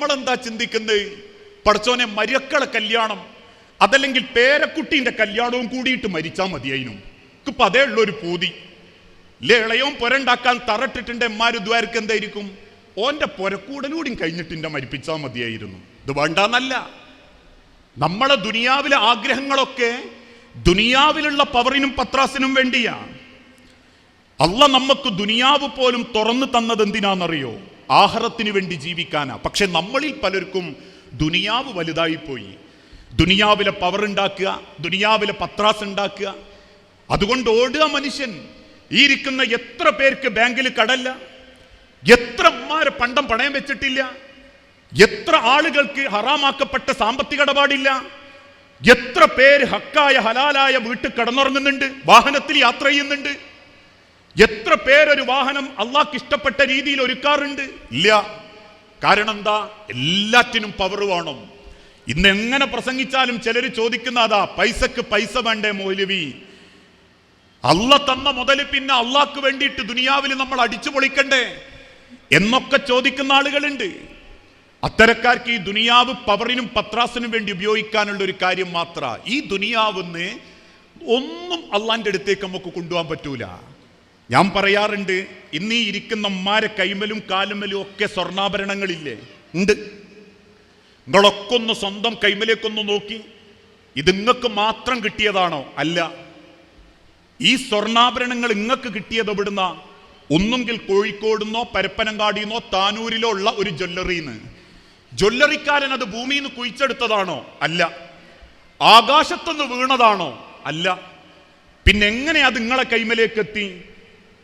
നമ്മളെന്താ ചിന്തിക്കുന്നത് പഠിച്ചോനെ മരക്കളെ കല്യാണം അതല്ലെങ്കിൽ പേരക്കുട്ടീന്റെ കല്യാണവും കൂടിയിട്ട് മരിച്ചാൽ മതിയായിരുന്നു ഇപ്പൊ അതേ ഉള്ളൊരു പൂതി. ലേളയവും പുരണ്ടാക്കാൻ തറട്ടിട്ടുണ്ട് എമ്മാര് ദ്വാരക്ക് എന്തായിരിക്കും? ഓന്റെ പുരക്കൂടലൂടെയും കഴിഞ്ഞിട്ടിന്റെ മരിപ്പിച്ചാൽ മതിയായിരുന്നു. ഇത് വേണ്ടാന്നല്ല. നമ്മളെ ദുനിയാവിലെ ആഗ്രഹങ്ങളൊക്കെ ദുനിയാവിലുള്ള പവറിനും പത്രാസിനും വേണ്ടിയാണ് അല്ല നമുക്ക് ദുനിയാവ് പോലും തുറന്നു തന്നത് എന്തിനാണെന്നറിയോ ആഹാരത്തിന് വേണ്ടി ജീവിക്കാനാ. പക്ഷെ നമ്മളിൽ പലർക്കും ദുനിയാവ് വലുതായിപ്പോയി. ദുനിയാവിലെ പവർ ഉണ്ടാക്കുക ദുനിയാവിലെ പത്രാസ് ഉണ്ടാക്കുക. അതുകൊണ്ട് ഓടുക മനുഷ്യൻ. ഈ ഇരിക്കുന്ന എത്ര പേർക്ക് ബാങ്കിൽ കടല്ല? എത്ര അമ്മാരെ പണ്ടം പണയം വെച്ചിട്ടില്ല? എത്ര ആളുകൾക്ക് ഹറാമാക്കപ്പെട്ട സാമ്പത്തിക ഇടപാടില്ല? എത്ര പേര് ഹക്കായ ഹലാലായ വീട്ടിൽ കടന്നുറങ്ങുന്നുണ്ട് വാഹനത്തിൽ യാത്ര ചെയ്യുന്നുണ്ട്. എത്ര പേരൊരു വാഹനം അള്ളാഹ്ക്ക് ഇഷ്ടപ്പെട്ട രീതിയിൽ ഒരുക്കാറുണ്ട്? ഇല്ല. കാരണം എന്താ? എല്ലാറ്റിനും പവർ വേണം. ഇന്ന് എങ്ങനെ പ്രസംഗിച്ചാലും ചിലർ ചോദിക്കുന്ന അതാ പൈസക്ക് പൈസ വേണ്ടേ മൗലവി? അല്ല തന്ന മുതൽ പിന്നെ അള്ളാഹ്ക്ക് വേണ്ടിയിട്ട് ദുനിയാവിൽ നമ്മൾ അടിച്ചു പൊളിക്കണ്ടേ? എന്നൊക്കെ ചോദിക്കുന്ന ആളുകളുണ്ട്. അത്തരക്കാർക്ക് ഈ ദുനിയാവ് പവറിനും പത്രാസിനും വേണ്ടി ഉപയോഗിക്കാനുള്ള ഒരു കാര്യം മാത്ര. ഈ ദുനിയാവെന്ന് ഒന്നും അള്ളാന്റെ അടുത്തേക്ക് നമുക്ക് കൊണ്ടുപോകാൻ പറ്റൂല. ഞാൻ പറയാറുണ്ട് ഇന്നീ ഇരിക്കുന്ന അമ്മാരെ കൈമലും കാലുമലും ഒക്കെ സ്വർണാഭരണങ്ങളില്ലേ? ഉണ്ട്. നിങ്ങളൊക്കെ ഒന്ന് സ്വന്തം കൈമലേക്കൊന്ന് നോക്കി. ഇത് നിങ്ങൾക്ക് മാത്രം കിട്ടിയതാണോ? അല്ല. ഈ സ്വർണാഭരണങ്ങൾ നിങ്ങൾക്ക് കിട്ടിയത് എവിടുന്ന? ഒന്നുകിൽ കോഴിക്കോടുന്നോ പരപ്പനങ്കാടിന്നോ താനൂരിലോ ഉള്ള ഒരു ജ്വല്ലറിന്ന്. ജ്വല്ലറിക്കാരൻ അത് ഭൂമിയിൽ നിന്ന് കുഴിച്ചെടുത്തതാണോ? അല്ല. ആകാശത്തുനിന്ന് വീണതാണോ? അല്ല. പിന്നെ എങ്ങനെ അത് നിങ്ങളെ കൈമലേക്ക് എത്തി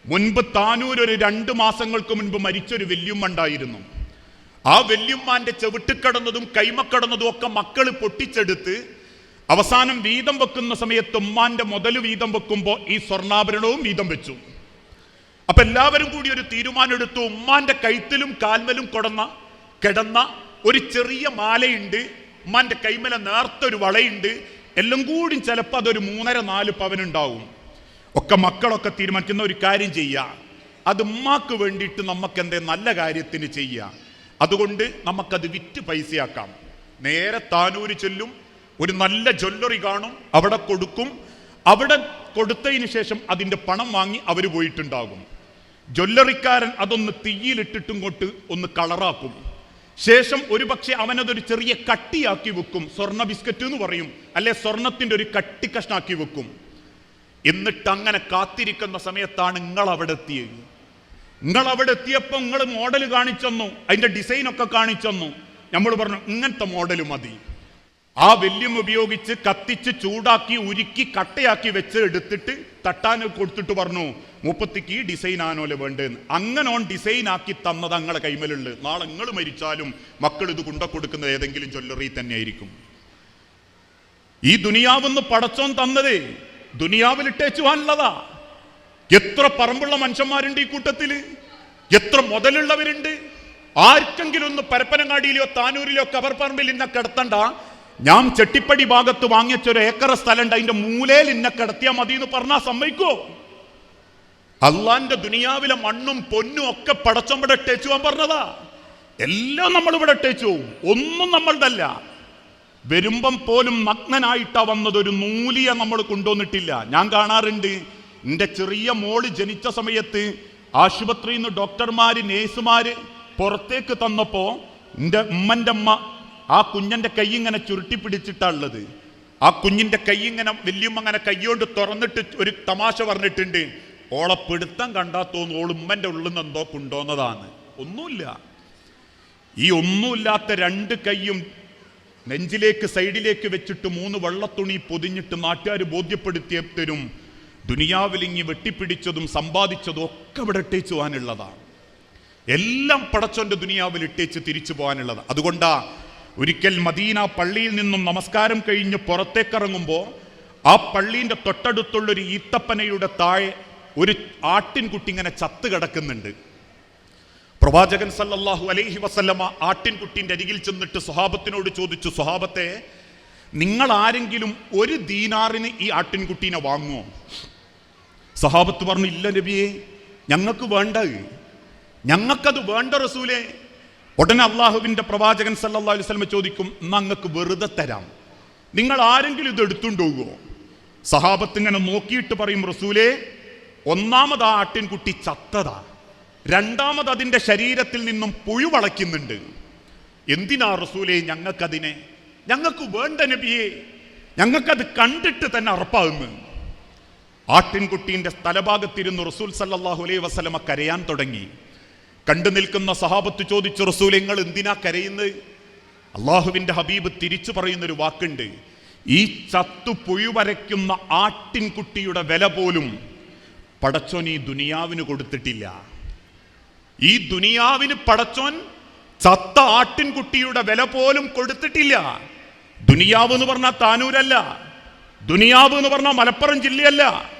മുൻപ് താനൂർ ഒരു രണ്ട് മാസങ്ങൾക്ക് മുൻപ് മരിച്ചൊരു വല്യമ്മ ഉണ്ടായിരുന്നു ആ വല്യമ്മാന്റെ ചെവിട്ടിക്കടന്നതും കൈമക്കടന്നതും ഒക്കെ മക്കൾ പൊട്ടിച്ചെടുത്ത് അവസാനം വീതം വെക്കുന്ന സമയത്ത് ഉമ്മാന്റെ മുതൽ വീതം വെക്കുമ്പോൾ ഈ സ്വർണാഭരണവും വീതം വെച്ചു. അപ്പൊ എല്ലാവരും കൂടി ഒരു തീരുമാനം എടുത്തു ഉമ്മാന്റെ കഴുത്തിലും കാൽമലും കൊടന്ന കിടന്ന ഒരു ചെറിയ മാലയുണ്ട്. ഉമ്മാന്റെ കൈമല നേർത്തൊരു വളയുണ്ട്. എല്ലാം കൂടി ചിലപ്പോൾ അതൊരു മൂന്നര നാല് പവനുണ്ടാവും. ഒക്കെ മക്കളൊക്കെ തീരുമാനിക്കുന്ന ഒരു കാര്യം ചെയ്യുക. അത് ഉമ്മാക്ക് വേണ്ടിയിട്ട് നമുക്ക് എന്തേ നല്ല കാര്യത്തിന് ചെയ്യുക. അതുകൊണ്ട് നമുക്കത് വിറ്റ് പൈസയാക്കാം. നേരെ താനൂര് ചൊല്ലും. ഒരു നല്ല ജ്വല്ലറി കാണും. അവിടെ കൊടുക്കും. അവിടെ കൊടുത്തതിന് ശേഷം അതിന്റെ പണം വാങ്ങി അവർ പോയിട്ടുണ്ടാകും. ജ്വല്ലറിക്കാരൻ അതൊന്ന് തീയിലിട്ടിട്ടും കൊണ്ട് ഒന്ന് കളറാക്കും. ശേഷം ഒരുപക്ഷെ അവനതൊരു ചെറിയ കട്ടിയാക്കി വെക്കും. സ്വർണ ബിസ്ക്കറ്റ് എന്ന് പറയും. അല്ലെ സ്വർണത്തിന്റെ ഒരു കട്ടി കഷ്ണാക്കി വെക്കും. എന്നിട്ട് അങ്ങനെ കാത്തിരിക്കുന്ന സമയത്താണ് നിങ്ങൾ അവിടെ എത്തിയത് നിങ്ങൾ അവിടെ എത്തിയപ്പോൾ നിങ്ങൾ മോഡൽ കാണിച്ചെന്നു അതിന്റെ ഡിസൈൻ ഒക്കെ കാണിച്ചെന്നു. നമ്മൾ പറഞ്ഞു ഇങ്ങനത്തെ മോഡൽ മതി. ആ വെല്യം ഉപയോഗിച്ച് കത്തിച്ച് ചൂടാക്കി ഉരുക്കി കട്ടയാക്കി വെച്ച് എടുത്തിട്ട് തട്ടാൻ കൊടുത്തിട്ട് പറഞ്ഞു മുപ്പത്തിക്ക് ഈ ഡിസൈൻ ആണോലെ വേണ്ടതെന്ന് അങ്ങനെ ഓൺ ഡിസൈൻ ആക്കി തന്നത് അങ്ങളെ കൈമലുള്ളു. നാളെ നിങ്ങൾ മരിച്ചാലും മക്കൾ ഇത് കൊണ്ട കൊടുക്കുന്നത് ഏതെങ്കിലും ജ്വല്ലറി തന്നെ ആയിരിക്കും ഈ ദുനിയാവെന്ന് പടച്ചോൻ തന്നതേ. ദുനിയാവിൽ ഇട്ടേച്ചുവാനുള്ളതാ എത്ര പറമ്പുള്ള മനുഷ്യന്മാരുണ്ട് ഈ കൂട്ടത്തിൽ? എത്ര മുതലുള്ളവരുണ്ട്? ആർക്കെങ്കിലും ഒന്ന് പരപ്പനങ്ങാടിയിലോ താനൂരിലോ കവർ പറമ്പിൽ ഇന്ന കിടത്തണ്ട? ഞാൻ ചെട്ടിപ്പടി ഭാഗത്ത് വാങ്ങിച്ചൊരു ഏക്കറ സ്ഥലമുണ്ട് അതിന്റെ മൂലയിൽ ഇന്ന കിടത്തിയാ മതി എന്ന് പറഞ്ഞാൽ സമ്മതിക്കോ? അള്ളാന്റെ ദുനിയാവിലെ മണ്ണും പൊന്നും ഒക്കെ പടച്ചമ്പടെ ഇട്ടേച്ചു പറഞ്ഞതാ. എല്ലാം നമ്മൾ ഇവിടെ ഇട്ടേച്ചു. ഒന്നും നമ്മളുടല്ല. വരുമ്പം പോലും നഗ്നനായിട്ടാ വന്നത് ഒരു നൂലിയ നമ്മൾ കൊണ്ടുവന്നിട്ടില്ല. ഞാൻ കാണാറുണ്ട് എന്റെ ചെറിയ മോൾ ജനിച്ച സമയത്ത് ആശുപത്രിയിൽ നിന്ന് ഡോക്ടർമാര് നേഴ്സുമാര് പുറത്തേക്ക് തന്നപ്പോൾ എന്റെ ഉമ്മന്റെ അമ്മ ആ കുഞ്ഞന്റെ കൈ ഇങ്ങനെ ചുരുട്ടി പിടിച്ചിട്ടാ ഉള്ളത്. ആ കുഞ്ഞിന്റെ കൈ ഇങ്ങനെ വലിയമ്മ അങ്ങനെ കൈകൊണ്ട് തുറന്നിട്ട് ഒരു തമാശ പറഞ്ഞിട്ടുണ്ട്. ഓളെ പിടുത്തം കണ്ടാ തോന്നുന്നു ഓൾ ഉമ്മന്റെ ഉള്ളിൽ നിന്ന് എന്തോ കൊണ്ടുവന്നതാണ്. ഒന്നുമില്ല. ഈ ഒന്നുമില്ലാത്ത രണ്ട് കൈയും നെഞ്ചിലേക്ക് സൈഡിലേക്ക് വെച്ചിട്ട് മൂന്ന് വള്ളത്തുണി പൊതിഞ്ഞിട്ട് നാട്ടുകാർ ബോധ്യപ്പെടുത്തിയ തരും ദുനിയാവിലിങ്ങി വെട്ടിപ്പിടിച്ചതും സമ്പാദിച്ചതും ഒക്കെ ഇവിടെ ഇട്ടേച്ചു പോകാനുള്ളതാണ്. എല്ലാം പടച്ചോന്റെ ദുനിയാവിൽ ഇട്ടേച്ച് തിരിച്ചു പോകാനുള്ളത്. അതുകൊണ്ടാ ഒരിക്കൽ മദീന പള്ളിയിൽ നിന്നും നമസ്കാരം കഴിഞ്ഞ് പുറത്തേക്കിറങ്ങുമ്പോൾ ആ പള്ളീന്റെ തൊട്ടടുത്തുള്ളൊരു ഈത്തപ്പനയുടെ താഴെ ഒരു ആട്ടിൻകുട്ടി ഇങ്ങനെ ചത്ത് കിടക്കുന്നുണ്ട്. പ്രവാചകൻ സല്ലല്ലാഹു അലൈഹി വസല്ലമ ആട്ടിൻകുട്ടിന്റെ അരികിൽ ചെന്നിട്ട് സ്വഹാബത്തിനോട് ചോദിച്ചു സ്വഹാബത്തെ നിങ്ങൾ ആരെങ്കിലും ഒരു ദീനാറിന് ഈ ആട്ടിൻകുട്ടീനെ വാങ്ങുമോ സഹാബത്ത് പറഞ്ഞു ഇല്ല നബിയെ ഞങ്ങൾക്ക് വേണ്ട. ഞങ്ങൾക്കത് വേണ്ട റസൂലേ. ഉടനെ അള്ളാഹുവിന്റെ പ്രവാചകൻ സല്ലാ വസല്ലം ചോദിക്കും ഞങ്ങൾക്ക് വെറുതെ തരാം. നിങ്ങൾ ആരെങ്കിലും ഇത് എടുത്തുണ്ടോകുമോ സഹാബത്ത് ഇങ്ങനെ നോക്കിയിട്ട് പറയും റസൂലേ ഒന്നാമത് ആ ആട്ടിൻകുട്ടി ചത്തതാ. രണ്ടാമത് അതിന്റെ ശരീരത്തിൽ നിന്നും പുഴു പുഴുവളയ്ക്കുന്നുണ്ട് എന്തിനാ റസൂലെ ഞങ്ങൾക്കതിനെ? ഞങ്ങൾക്ക് വേണ്ട നബിയെ ഞങ്ങൾക്കത് കണ്ടിട്ട് തന്നെ അറപ്പാകുന്നു ആട്ടിൻകുട്ടീന്റെ സ്ഥലഭാഗത്തിരുന്ന് റസൂൽ സല്ലാഹു അലൈഹി വസല്ലമ കരയാൻ തുടങ്ങി. കണ്ടു നിൽക്കുന്ന സഹാബത്ത് ചോദിച്ചു റസൂൽ നിങ്ങൾ എന്തിനാ കരയുന്നത്? അള്ളാഹുവിന്റെ ഹബീബ് തിരിച്ചു പറയുന്നൊരു വാക്കുണ്ട്. ഈ ചത്തു പുഴുവരയ്ക്കുന്ന ആട്ടിൻകുട്ടിയുടെ വില പോലും പടച്ചോൻ ഈ ദുനിയാവിന് കൊടുത്തിട്ടില്ല. ഈ ദുനിയാവിന് പടച്ചോൻ ചത്ത ആട്ടിൻകുട്ടിയുടെ വില പോലും കൊടുത്തിട്ടില്ല. ദുനിയാവ് എന്ന് പറഞ്ഞാൽ താനൂരല്ല. ദുനിയാവ് എന്ന് പറഞ്ഞാൽ മലപ്പുറം ജില്ലയല്ല.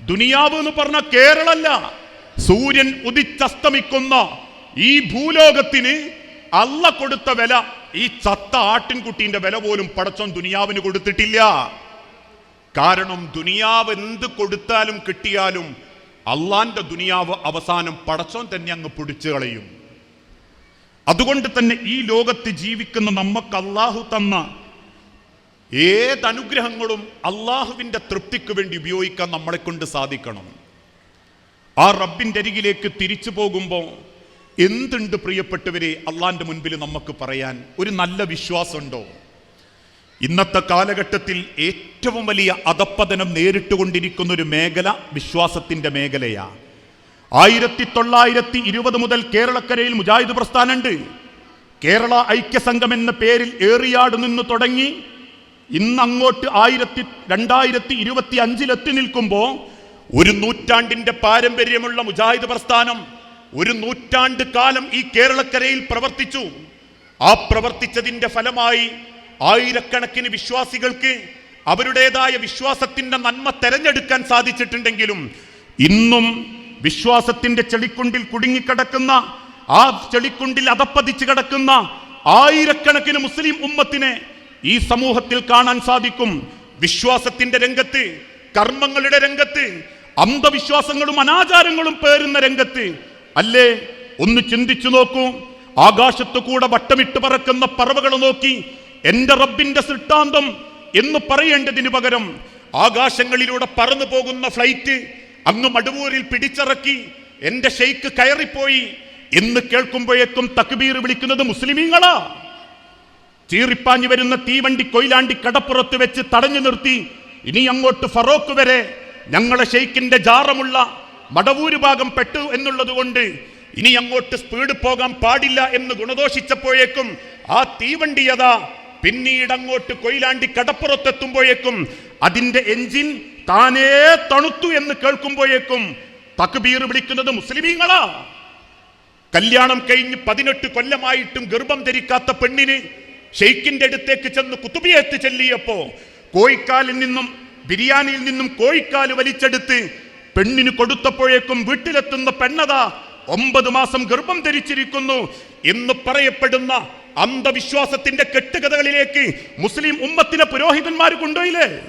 ദുനിയാവ് എന്ന് പറഞ്ഞാൽ കേരളല്ല സൂര്യൻ ഉദിച്ചസ്തമിക്കുന്ന ഈ ഭൂലോകത്തിന് അല്ല കൊടുത്ത വില ഈ ചത്ത ആട്ടിൻകുട്ടീന്റെ വില പോലും പടച്ചോൻ ദുനിയാവിന് കൊടുത്തിട്ടില്ല. കാരണം ദുനിയാവ് എന്ത് കൊടുത്താലും കിട്ടിയാലും അള്ളാന്റെ ദുനിയാവ് അവസാനം പടച്ചോൻ തന്നെ അങ്ങ് പിടിച്ചു കളയും. അതുകൊണ്ട് തന്നെ ഈ ലോകത്ത് ജീവിക്കുന്ന നമുക്ക് അള്ളാഹു തന്ന ഏതനുഗ്രഹങ്ങളും അള്ളാഹുവിന്റെ തൃപ്തിക്ക് വേണ്ടി ഉപയോഗിക്കാൻ നമ്മളെ കൊണ്ട് സാധിക്കണം. ആ റബ്ബിന്റെ അരികിലേക്ക് തിരിച്ചു പോകുമ്പോൾ എന്തുണ്ട് പ്രിയപ്പെട്ടവരെ അള്ളാന്റെ മുൻപിൽ നമുക്ക് പറയാൻ ഒരു നല്ല വിശ്വാസമുണ്ടോ? ഇന്നത്തെ കാലഘട്ടത്തിൽ ഏറ്റവും വലിയ അധപ്പതനം നേരിട്ടുകൊണ്ടിരിക്കുന്ന ഒരു മേഖല വിശ്വാസത്തിന്റെ മേഖലയാ. ആയിരത്തി തൊള്ളായിരത്തി ഇരുപത് മുതൽ കേരളക്കരയിൽ മുജാഹിദ് പ്രസ്ഥാനമുണ്ട്. കേരള ഐക്യസംഘം എന്ന പേരിൽ ഏറിയാട് നിന്ന് തുടങ്ങി ഇന്ന് അങ്ങോട്ട് ആയിരത്തി രണ്ടായിരത്തി ഇരുപത്തി അഞ്ചിലെത്തി നിൽക്കുമ്പോൾ ഒരു നൂറ്റാണ്ടിന്റെ പാരമ്പര്യമുള്ള മുജാഹിദ് പ്രസ്ഥാനം ഒരു നൂറ്റാണ്ട് കാലം ഈ കേരളക്കരയിൽ പ്രവർത്തിച്ചു. ആ പ്രവർത്തിച്ചതിന്റെ ഫലമായി ആയിരക്കണക്കിന് വിശ്വാസികൾക്ക് അവരുടേതായ വിശ്വാസത്തിന്റെ നന്മ തെരഞ്ഞെടുക്കാൻ സാധിച്ചിട്ടുണ്ടെങ്കിലും ഇന്നും വിശ്വാസത്തിന്റെ ചെളിക്കുണ്ടിൽ കുടുങ്ങിക്കിടക്കുന്ന ആ ചെളിക്കുണ്ടിൽ അതപ്പതിച്ച് കിടക്കുന്ന ആയിരക്കണക്കിന് മുസ്ലിം ഉമ്മത്തിനെ ഈ സമൂഹത്തിൽ കാണാൻ സാധിക്കും. വിശ്വാസത്തിന്റെ രംഗത്ത് കർമ്മങ്ങളുടെ രംഗത്ത് അന്ധവിശ്വാസങ്ങളും അനാചാരങ്ങളും പേരുന്ന രംഗത്ത് അല്ലേ? ഒന്ന് ചിന്തിച്ചു നോക്കൂ. ആകാശത്തു കൂടെ വട്ടമിട്ട് പറക്കുന്ന പറവകൾ നോക്കി എന്റെ റബ്ബിന്റെ സിട്ടാന്തം എന്ന് പറയേണ്ടതിന് പകരം ആകാശങ്ങളിലൂടെ പറന്നു പോകുന്ന ഫ്ലൈറ്റ് അങ്ങ് മടുവൂരിൽ പിടിച്ചിറക്കി എന്റെ ഷെയ്ക്ക് കയറിപ്പോയി എന്ന് കേൾക്കുമ്പോഴേക്കും തക്ബീർ വിളിക്കുന്നത് മുസ്ലിമീങ്ങളാ. ചീറിപ്പാഞ്ഞു വരുന്ന തീവണ്ടി കൊയിലാണ്ടി കടപ്പുറത്ത് വെച്ച് തടഞ്ഞു നിർത്തി. ഇനി അങ്ങോട്ട് ഫറോക്ക് വരെ ഞങ്ങളെ ഷെയ്ക്കിന്റെ ജാറമുള്ള മടവൂര് ഭാഗം പെട്ടു എന്നുള്ളത് കൊണ്ട് ഇനി അങ്ങോട്ട് സ്പീഡ് പോകാൻ പാടില്ല എന്ന് ഗുണദോഷിച്ചപ്പോഴേക്കും ആ തീവണ്ടി പിന്നീട് അങ്ങോട്ട് കൊയിലാണ്ടി കടപ്പുറത്തെത്തുമ്പോഴേക്കും അതിന്റെ എഞ്ചിൻ താനേ തണുത്തു എന്ന് കേൾക്കുമ്പോഴേക്കും തക്ബീർ വിളിക്കുന്നത് മുസ്ലിമീങ്ങളാ. കല്യാണം കഴിഞ്ഞ് പതിനെട്ട് കൊല്ലമായിട്ടും ഗർഭം ധരിക്കാത്ത പെണ്ണിന് ഷെയ്ഖിന്റെ അടുത്തേക്ക് ചെന്ന് കുത്തുബിയത്ത് ചെല്ലിയപ്പോ കോഴിക്കാലിൽ നിന്നും ബിരിയാണിയിൽ നിന്നും കോഴിക്കാൽ വലിച്ചെടുത്ത് പെണ്ണിന് കൊടുത്തപ്പോഴേക്കും വീട്ടിലെത്തുന്ന പെണ്ണതാ ഒമ്പത് മാസം ഗർഭം ധരിച്ചിരിക്കുന്നു എന്ന് പറയപ്പെടുന്ന അന്ധവിശ്വാസത്തിന്റെ കെട്ടുകഥകളിലേക്ക് മുസ്ലിം ഉമ്മത്തിനെ പുരോഹിതന്മാർ കൊണ്ടുപോയില്ലേ?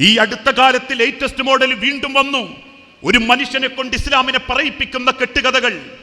ഈ അടുത്ത കാലത്ത് ലേറ്റസ്റ്റ് മോഡൽ വീണ്ടും വന്നു. ഒരു മനുഷ്യനെ കൊണ്ട് ഇസ്ലാമിനെ പറയിപ്പിക്കുന്ന കെട്ടുകഥകൾ.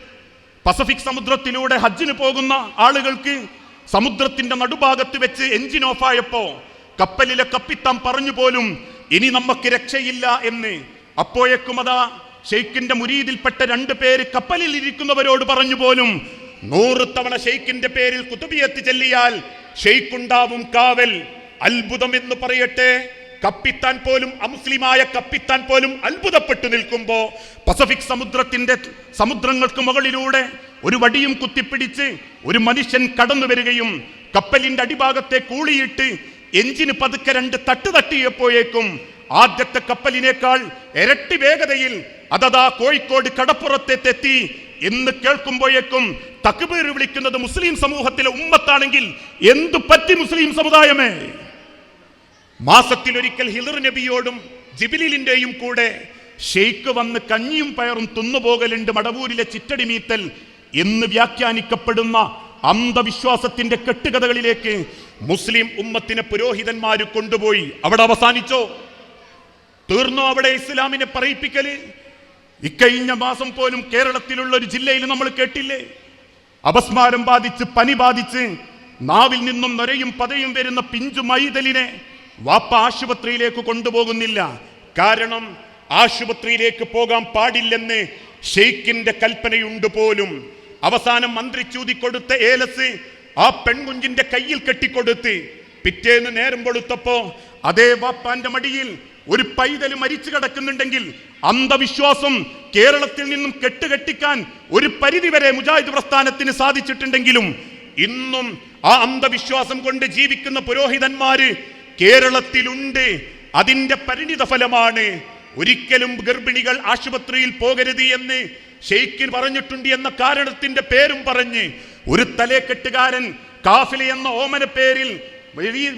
പസഫിക് സമുദ്രത്തിലൂടെ ഹജ്ജിന് പോകുന്ന ആളുകൾക്ക് സമുദ്രത്തിന്റെ നടുഭാഗത്ത് വെച്ച് എഞ്ചിൻ ഓഫായപ്പോ കപ്പലിലെ കപ്പിത്താൻ പറഞ്ഞു പോലും ഇനി നമുക്ക് രക്ഷയില്ല എന്ന്. അപ്പോഴേക്കും അതാ ഷെയ്ഖിന്റെ മുരീതിൽപ്പെട്ട രണ്ട് പേര് കപ്പലിൽ ഇരിക്കുന്നവരോട് പറഞ്ഞു പോലും നൂറ് തവണ ഷെയ്ഖിന്റെ പേരിൽ കുതുബിയത്ത് ചെല്ലിയാൽ ഷെയ്ഖുണ്ടാവും കാവൽ. അത്ഭുതം എന്ന് പറയട്ടെ. കപ്പിത്താൻ പോലും അമുസ്ലിമായ കപ്പിത്താൻ പോലും അത്ഭുതപ്പെട്ടു നിൽക്കുമ്പോ പസഫിക് സമുദ്രത്തിന്റെ സമുദ്രങ്ങൾക്ക് മുകളിലൂടെ ഒരു വടിയും കുത്തിപ്പിടിച്ച് ഒരു മനുഷ്യൻ കടന്നു വരികയും കപ്പലിന്റെ അടിഭാഗത്തെ കൂളിയിട്ട് എഞ്ചിന് പതുക്കെ രണ്ട് തട്ട് തട്ടിയപ്പോഴേക്കും ആദ്യത്തെ കപ്പലിനേക്കാൾ ഇരട്ടി വേഗതയിൽ അതതാ കോഴിക്കോട് കടപ്പുറത്തെത്തി എന്ന് കേൾക്കുമ്പോഴേക്കും തക്ബീർ വിളിക്കുന്നത് മുസ്ലിം സമൂഹത്തിലെ ഉമ്മത്താണെങ്കിൽ എന്തു പറ്റി മുസ്ലിം സമുദായമേ? മാസത്തിൽ ഒരിക്കൽ ഹിദർ നബിയോടും ജിബിലിലിന്റെയും കൂടെ ഷെയ്ക്ക് വന്ന് കഞ്ഞിയും പയറും തിന്നുപോകലുണ്ട് മടവൂരിലെ ചിറ്റടി മീത്തൽ എന്ന് വ്യാഖ്യാനിക്കപ്പെടുന്ന അന്ധവിശ്വാസത്തിന്റെ കെട്ടുകഥകളിലേക്ക് മുസ്ലിം ഉമ്മത്തിനെ പുരോഹിതന്മാർ കൊണ്ടുപോയി അവിടെ അവസാനിച്ചോ? തീർന്നോ അവിടെ ഇസ്ലാമിനെ പറയിപ്പിക്കൽ? ഇക്കഴിഞ്ഞ മാസം പോലും കേരളത്തിലുള്ള ഒരു ജില്ലയിൽ നമ്മൾ കേട്ടില്ലേ? അപസ്മാരം ബാധിച്ച് പനി ബാധിച്ച് നാവിൽ നിന്നും നൊരയും പതയും വരുന്ന പിഞ്ചു മൈതലിനെ വാപ്പ ആശുപത്രിയിലേക്ക് കൊണ്ടുപോകുന്നില്ല. കാരണം ആശുപത്രിയിലേക്ക് പോകാൻ പാടില്ലെന്ന് ഷെയ്ഖിന്റെ കൽപ്പനയുണ്ട് പോലും. അവസാനം മന്ത്രി ചൂതിക്കൊടുത്ത ഏലസ് ആ പെൺകുഞ്ഞിന്റെ കയ്യിൽ കെട്ടിക്കൊടുത്ത് പിറ്റേന്ന് നേരം കൊടുത്തപ്പോ അതേ വാപ്പാന്റെ മടിയിൽ ഒരു പൈതൽ മരിച്ചു കിടക്കുന്നുണ്ടെങ്കിൽ അന്ധവിശ്വാസം കേരളത്തിൽ നിന്നും കെട്ടുകെട്ടിക്കാൻ ഒരു പരിധിവരെ മുജാഹിദ് പ്രസ്ഥാനത്തിന് സാധിച്ചിട്ടുണ്ടെങ്കിലും ഇന്നും ആ അന്ധവിശ്വാസം കൊണ്ട് ജീവിക്കുന്ന പുരോഹിതന്മാര് കേരളത്തിലുണ്ട്. അതിന്റെ പരിണിത ഫലമാണ് ഒരിക്കലും ഗർഭിണികൾ ആശുപത്രിയിൽ പോകരുത് എന്ന് ഷെയ്ഖിന് പറഞ്ഞിട്ടുണ്ട് എന്ന കാരണത്തിന്റെ പേരും പറഞ്ഞ് ഒരു തലേക്കെട്ടുകാരൻ കാഫില എന്ന ഓമന പേരിൽ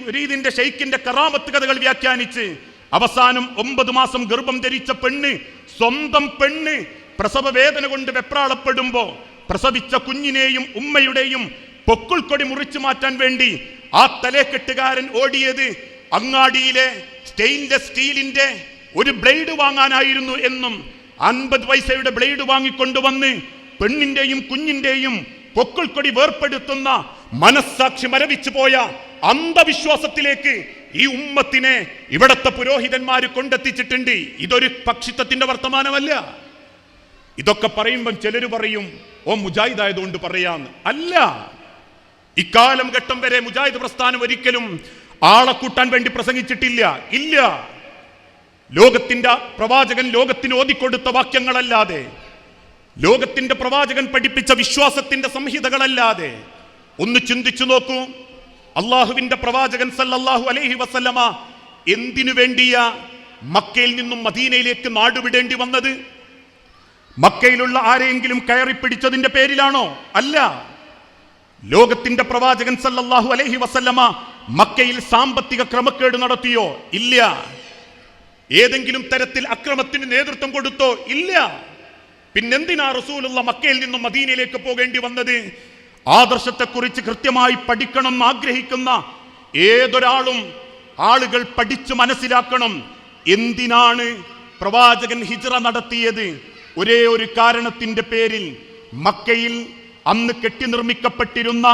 ഒരീതിന്റെ ഷെയ്ഖിന്റെ കറാമത്ത് കഥകൾ വ്യാഖ്യാനിച്ച് അവസാനം ഒമ്പത് മാസം ഗർഭം ധരിച്ച പെണ്ണ് സ്വന്തം പെണ്ണ് പ്രസവ വേദന കൊണ്ട് വെപ്രാളപ്പെടുമ്പോ പ്രസവിച്ച കുഞ്ഞിനെയും ഉമ്മയുടെയും പൊക്കിൾക്കൊടി മുറിച്ചു മാറ്റാൻ വേണ്ടി ആ തലേക്കെട്ടുകാരൻ ഓടിയത് അങ്ങാടിയിലെ സ്റ്റെയിൻലെസ് സ്റ്റീലിന്റെ ഒരു ബ്ലേഡ് വാങ്ങാനായിരുന്നു എന്നും അൻപത് പൈസയുടെ ബ്ലേഡ് വാങ്ങിക്കൊണ്ടുവന്ന് പെണ്ണിന്റെയും കുഞ്ഞിന്റെയും പൊക്കിൾക്കൊടി വേർപ്പെടുത്തുന്ന മനസ്സാക്ഷി മരവിച്ചു പോയ അന്ധവിശ്വാസത്തിലേക്ക് ഈ ഉമ്മത്തിനെ ഇവിടത്തെ പുരോഹിതന്മാർ കൊണ്ടെത്തിച്ചിട്ടുണ്ട്. ഇതൊരു പക്ഷിത്വത്തിന്റെ വർത്തമാനമല്ല. ഇതൊക്കെ പറയുമ്പം ചിലർ പറയും ഓ മുജാഹിദ് ആയതുകൊണ്ട് പറയാന്ന്. അല്ല. ഇക്കാലം ഘട്ടം വരെ മുജാഹിദ് പ്രസ്ഥാനം ഒരിക്കലും ആളെ കൂട്ടാൻ വേണ്ടി പ്രസംഗിച്ചിട്ടില്ല. ഇല്ല. ലോകത്തിന്റെ പ്രവാചകൻ ലോകത്തിന് ഓതിക്കൊടുത്ത വാക്യങ്ങളല്ലാതെ ലോകത്തിന്റെ പ്രവാചകൻ പഠിപ്പിച്ച വിശ്വാസത്തിന്റെ സംഹിതകളല്ലാതെ ഒന്ന് ചിന്തിച്ചു നോക്കൂ. അള്ളാഹുവിന്റെ പ്രവാചകൻ സല്ലല്ലാഹു അലൈഹി വസല്ലമ എന്തിനു വേണ്ടിയ മക്കയിൽ നിന്നും മദീനയിലേക്ക് നാടുവിടേണ്ടി വന്നത്? മക്കയിലുള്ള ആരെയെങ്കിലും കയറി പിടിച്ചതിന്റെ പേരിലാണോ? അല്ല. ലോകത്തിന്റെ പ്രവാചകൻ സല്ലല്ലാഹു അലൈഹി വസല്ലമ മക്കയിൽ സാമ്പത്തിക ക്രമക്കേട് നടത്തിയോ? ഇല്ല. ഏതെങ്കിലും തരത്തിൽ അക്രമത്തിന് നേതൃത്വം കൊടുത്തോ? ഇല്ല. പിന്നെന്തിനാ റസൂലുള്ള മക്കയിൽ നിന്നും മദീനയിലേക്ക് പോകേണ്ടി വന്നത്? ആദർശത്തെക്കുറിച്ച് കൃത്യമായി പഠിക്കണം ആഗ്രഹിക്കുന്ന ഏതൊരാളും ആളുകൾ പഠിച്ചു മനസ്സിലാക്കണം. എന്തിനാണ് പ്രവാചകൻ ഹിജ്റ നടത്തിയത്? ഒരേ ഒരു കാരണത്തിന്റെ പേരിൽ മക്കയിൽ അന്ന് കെട്ടി നിർമ്മിക്കപ്പെട്ടിരുന്ന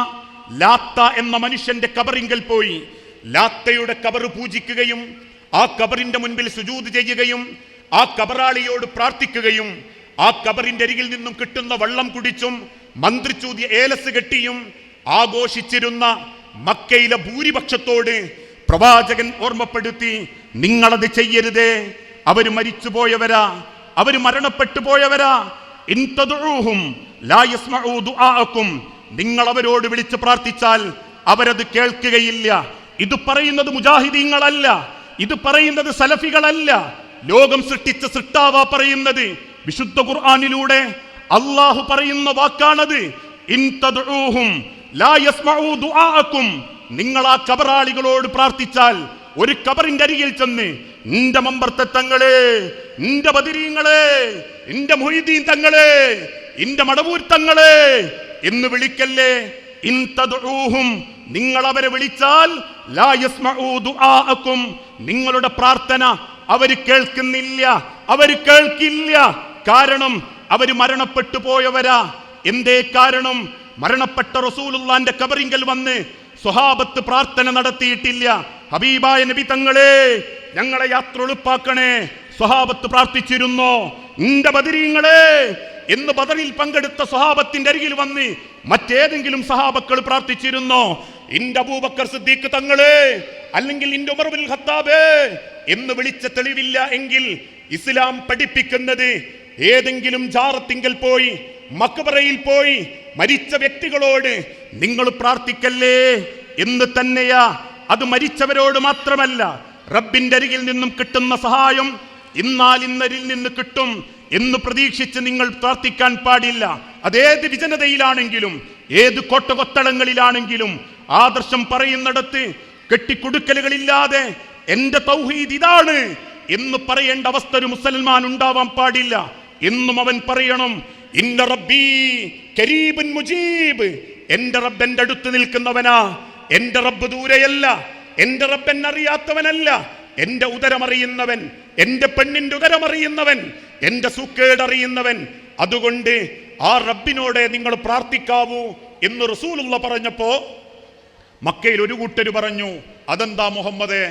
ലാത്ത എന്ന മനുഷ്യന്റെ കബറിങ്കൽ പോയി. ലാത്തയുടെ കബറ് പൂജിക്കുകയും ആ കബറിന്റെ മുൻപിൽ സുജൂത് ചെയ്യുകയും ആ കബറാളിയോട് പ്രാർത്ഥിക്കുകയും ആ കബറിന്റെ അരികിൽ നിന്നും കിട്ടുന്ന വെള്ളം കുടിച്ചും മന്ത്രിച്ചൂതിയ ഏലസ് കെട്ടിയും ആഘോഷിച്ചിരുന്ന മക്കയിലെ ഭൂരിപക്ഷത്തോട് പ്രവാചകൻ ഓർമ്മപ്പെടുത്തി നിങ്ങളത് ചെയ്യരുതേ. അവർ മരണപ്പെട്ടു പോയവരാ. ഇൻ തദ്ഉഹും ലാ യസ്മഉ ദുആഅക്കും. നിങ്ങൾ അവരോട് വിളിച്ച് പ്രാർത്ഥിച്ചാൽ അവരത് കേൾക്കുകയില്ല. ഇത് പറയുന്നത് മുജാഹിദീങ്ങളല്ല. ഇത് പറയുന്നത് സലഫികളല്ല. ലോകം സൃഷ്ടിച്ച സൃഷ്ടാവ പറയുന്നത്. വിശുദ്ധ ഖുർആാനിലൂടെ അള്ളാഹു പറയുന്ന വാക്കാണത്. നിങ്ങൾ ആ കബറാളികളോട് പ്രാർത്ഥിച്ചാൽ ഒരു കബറിന്റെ അരികിൽ ചെന്ന് നിന്റെ മമ്പർത്തെ തങ്ങളെ നിന്റെ ബദിരീങ്ങളെ നിന്റെ മൊയ്തീൻ തങ്ങളെ നിന്റെ മടവൂർ തങ്ങളെ എന്ന് വിളിക്കല്ലേ? ഇൻ നിങ്ങൾ അവരെ വിളിച്ചാൽ നിങ്ങളുടെ പ്രാർത്ഥന അവർ കേൾക്കുന്നില്ല അവർ കേൾക്കില്ല. കാരണം അവർ മരണപ്പെട്ടു പോയവരാ. എന്തേ കാരണം? മരണപ്പെട്ട റസൂലുള്ളാന്റെ കബറിങ്കൽ വന്ന് സ്വഹാബത്ത് പ്രാർത്ഥന നടത്തിയിട്ടില്ല. ഹബീബായ നബി തങ്ങളെ ഞങ്ങളെ യാത്ര എളുപ്പാക്കണേ സ്വഹാബത്ത് പ്രാർത്ഥിച്ചിരുന്നോ? നിന്റെ ബദരീങ്ങളെ എന്ന് ബദറിൽ പങ്കെടുത്ത സ്വഹാബത്തിന്റെ അരികിൽ വന്ന് മറ്റേതെങ്കിലും സഹാബക്കൾ പ്രാർത്ഥിച്ചിരുന്നോ? ഇന്റെ അബൂബക്കർ സിദ്ദീഖ് തങ്ങളെ അല്ലെങ്കിൽ ഇന്റെ ഉമർ ബിൻ എന്ന് വിളിച്ച തെളിവില്ല എങ്കിൽ ഇസ്ലാം പഠിപ്പിക്കുന്നത് ഏതെങ്കിലും ജാറത്തിങ്കൽ പോയി മക്ബറയിൽ പോയി മരിച്ച വ്യക്തികളോട് നിങ്ങൾ പ്രാർത്ഥിക്കല്ലേ എന്ന് തന്നെയാ. അത് മരിച്ചവരോട് മാത്രമല്ല റബ്ബിന്റെ അരികിൽ നിന്നും കിട്ടുന്ന സഹായം ഇന്നാൽ ഇന്നരിൽ നിന്ന് കിട്ടും എന്ന് പ്രതീക്ഷിച്ച് നിങ്ങൾ പ്രാർത്ഥിക്കാൻ പാടില്ല. അതേത് വിജനതയിലാണെങ്കിലും ഏത് കോട്ടകൊത്തളങ്ങളിലാണെങ്കിലും ആദർശം പറയുന്നിടത്ത് കെട്ടിക്കൊടുക്കലുകളില്ലാതെ എന്റെ തൗഹീദ് ഇതാണ് എന്ന് പറയേണ്ട അവസ്ഥ ഒരു മുസൽമാൻ ഉണ്ടാവാൻ പാടില്ല. എന്നും അവൻ പറയണം ഇന്ന റബ്ബി കരീബൻ മുജീബ്. എന്റെ റബ്ബ് എന്റെ അടുത്ത് നിൽക്കുന്നവനാ. എന്റെ റബ്ബ് ദൂരെയല്ല. എന്റെ റബ്ബ് എന്നറിയാത്തവനല്ല എന്റെ ഉദരമറിയുന്നവൻ എന്റെ പെണ്ണിന്റെ ഉദരമറിയുന്നവൻ എന്റെ സൂക്കേട് അറിയുന്നവൻ. അതുകൊണ്ട് ആ റബ്ബിനോടെ നിങ്ങൾ പ്രാർത്ഥിക്കാവൂ എന്ന് റസൂലുള്ള പറഞ്ഞപ്പോ മക്കയിൽ ഒരു കൂട്ടര് പറഞ്ഞു അതെന്താ മുഹമ്മദേ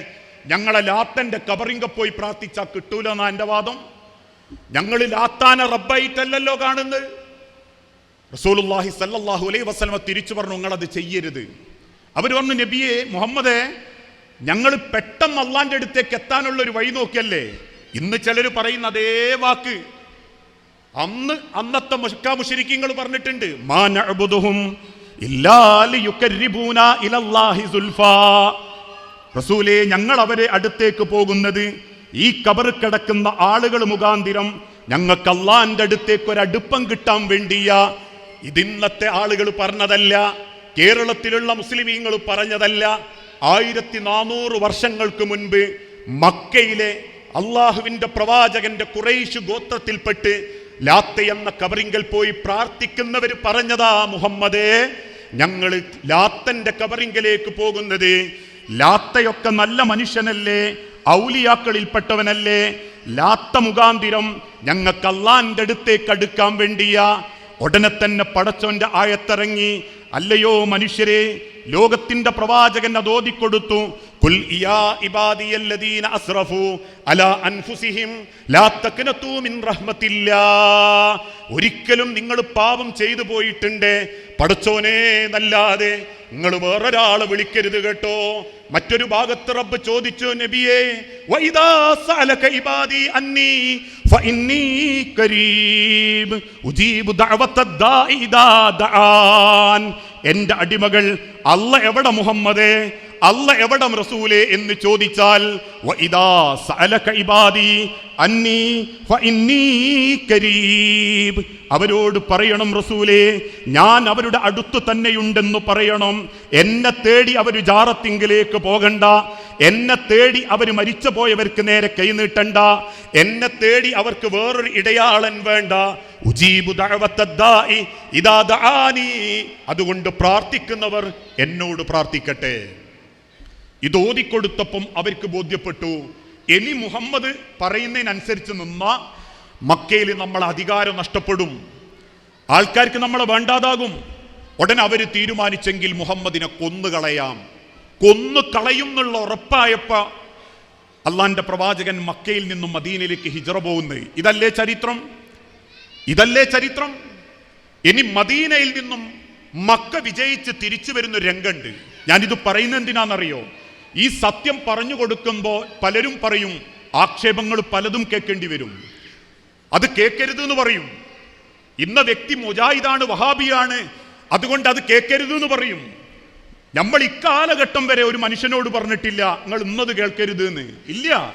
ഞങ്ങളെ ലാത്തന്റെ കബറിങ്ക പോയി പ്രാർത്ഥിച്ചാൽ കിട്ടൂല എന്നാ എന്റെ വാദം? ഞങ്ങൾ ലാത്താനെ റബ്ബായിട്ടല്ലല്ലോ കാണുന്നത്. റസൂലുള്ളാഹി സല്ലാഹു അലൈഹി വസ്ലമ തിരിച്ചു പറഞ്ഞു നിങ്ങളത് ചെയ്യരുത്. അവർ പറഞ്ഞു നബിയെ മുഹമ്മദേ ഞങ്ങൾ പെട്ടെന്ന് അള്ളാന്റെ അടുത്തേക്ക് എത്താനുള്ള ഒരു വഴി നോക്കിയല്ലേ? ഇന്ന് ചിലർ പറയുന്ന അതേ വാക്ക്. അന്ന് അന്നത്തെ മുഷ്കാ മുഷരിക്കങ്ങൾ പറഞ്ഞിട്ടുണ്ട് മാ റസൂലേ ഞങ്ങൾ അവരെ അടുത്തേക്ക് പോകുന്നത് ഈ കബർ കിടക്കുന്ന ആളുകൾ മുഖാന്തിരം. ഞങ്ങൾക്ക് അള്ളാന്റെ അടുത്തേക്ക് ഒരു അടുപ്പം കിട്ടാൻ വേണ്ടിയ. ഇതിന്നത്തെ ആളുകൾ പറഞ്ഞതല്ല കേരളത്തിലുള്ള മുസ്ലിമീങ്ങൾ പറഞ്ഞതല്ല. ആയിരത്തി നാനൂറ് വർഷങ്ങൾക്ക് മുൻപ് മക്കയിലെ അള്ളാഹുവിന്റെ പ്രവാചകന്റെ കുറേശ് ഗോത്രത്തിൽപ്പെട്ട് ലാത്ത എന്ന കബറിങ്കൽ പോയി പ്രാർത്ഥിക്കുന്നവർ പറഞ്ഞതാ മുഹമ്മദേ. ഞങ്ങൾ ലാത്തന്റെ കബറിങ്കലേക്ക് പോകുന്നത് ലാത്തയൊക്കെ നല്ല മനുഷ്യനല്ലേ ഔലിയാക്കളിൽപ്പെട്ടവനല്ലേ ലാത്ത മുഖാന്തിരം ഞങ്ങൾക്ക് അള്ളാന്റെ അടുത്തേക്ക് അടുക്കാൻ വേണ്ടിയ. ഉടനെ തന്നെ പടച്ചവന്റെ ആയത്തിറങ്ങി അല്ലയോ മനുഷ്യരെ ലോകത്തിന്റെ പ്രവാചകൻ ഒരിക്കലും നിങ്ങൾ പാപം ചെയ്തു പോയിട്ടുണ്ട്. പടച്ചോനെ നല്ലാതെ. നിങ്ങൾ വേറൊരാളെ വിളിക്കരുത് കേട്ടോ. മറ്റൊരു ഭാഗത്ത് റബ്ബ് ചോദിച്ചു നബിയെ എന്റെ അടിമകൾ അല്ല എവിടെ മുഹമ്മദേ? അല്ല എവിടം റസൂലേ എന്ന് ചോദിച്ചാൽ അവരോട് പറയണം റസൂലേ ഞാൻ അവരുടെ അടുത്ത് തന്നെയുണ്ടെന്ന് പറയണം. എന്നെ തേടി അവർ ജാറത്തിങ്കിലേക്ക് പോകണ്ട. എന്നെ തേടി അവർ മരിച്ചു പോയവർക്ക് നേരെ കൈനീട്ടണ്ട എന്നെ തേടി അവർക്ക് വേറൊരു ഇടയാളൻ വേണ്ട. അതുകൊണ്ട് പ്രാർത്ഥിക്കുന്നവർ എന്നോട് പ്രാർത്ഥിക്കട്ടെ. ഇത് ഓതിക്കൊടുത്തപ്പം അവർക്ക് ബോധ്യപ്പെട്ടു. ഇനി മുഹമ്മദ് പറയുന്നതിനനുസരിച്ച് നിന്ന മക്കയിൽ നമ്മൾ അധികാരം നഷ്ടപ്പെടും. ആൾക്കാർക്ക് നമ്മളെ വേണ്ടാതാകും. ഉടനെ അവർ തീരുമാനിച്ചെങ്കിൽ മുഹമ്മദിനെ കൊന്നുകളയാം. കൊന്നു കളയും എന്നുള്ള ഉറപ്പായപ്പ അള്ളാന്റെ പ്രവാചകൻ മക്കയിൽ നിന്നും മദീനയിലേക്ക് ഹിജറ പോകുന്നത്. ഇതല്ലേ ചരിത്രം? ഇതല്ലേ ചരിത്രം? ഇനി മദീനയിൽ നിന്നും മക്ക വിജയിച്ച് തിരിച്ചു വരുന്ന രംഗുണ്ട് ഞാനിത് പറയുന്നത് എന്തിനാണെന്നറിയോ? ഈ സത്യം പറഞ്ഞു കൊടുക്കുമ്പോൾ പലരും പറയും ആക്ഷേപങ്ങൾ പലതും കേൾക്കേണ്ടി വരും. അത് കേൾക്കരുത് എന്ന് പറയും. ഇന്ന വ്യക്തി മുജാഹിദാണ് വഹാബിയാണ് അതുകൊണ്ട് അത് കേൾക്കരുത് എന്ന് പറയും. നമ്മൾ ഇക്കാലഘട്ടം വരെ ഒരു മനുഷ്യനോട് പറഞ്ഞിട്ടില്ല നിങ്ങൾ ഇന്നത് കേൾക്കരുത് എന്ന് ഇല്ല.